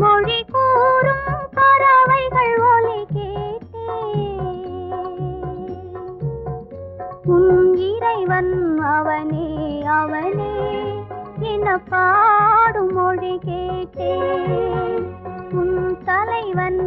மொழி கூறும் பறவைகள் ஒலி கேட்டேன். இறைவன் அவனே அவனே என பாடும் மொழி கேட்டேன். உன் தலைவன்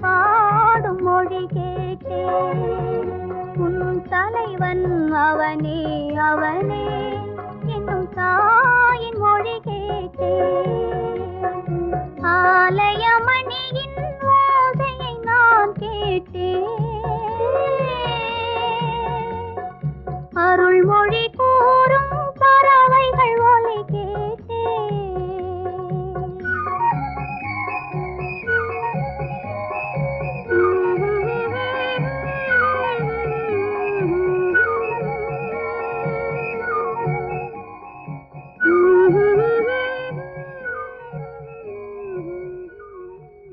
பாடும் மொழி கேட்டே உன் தலைவன் அவனே அவனே.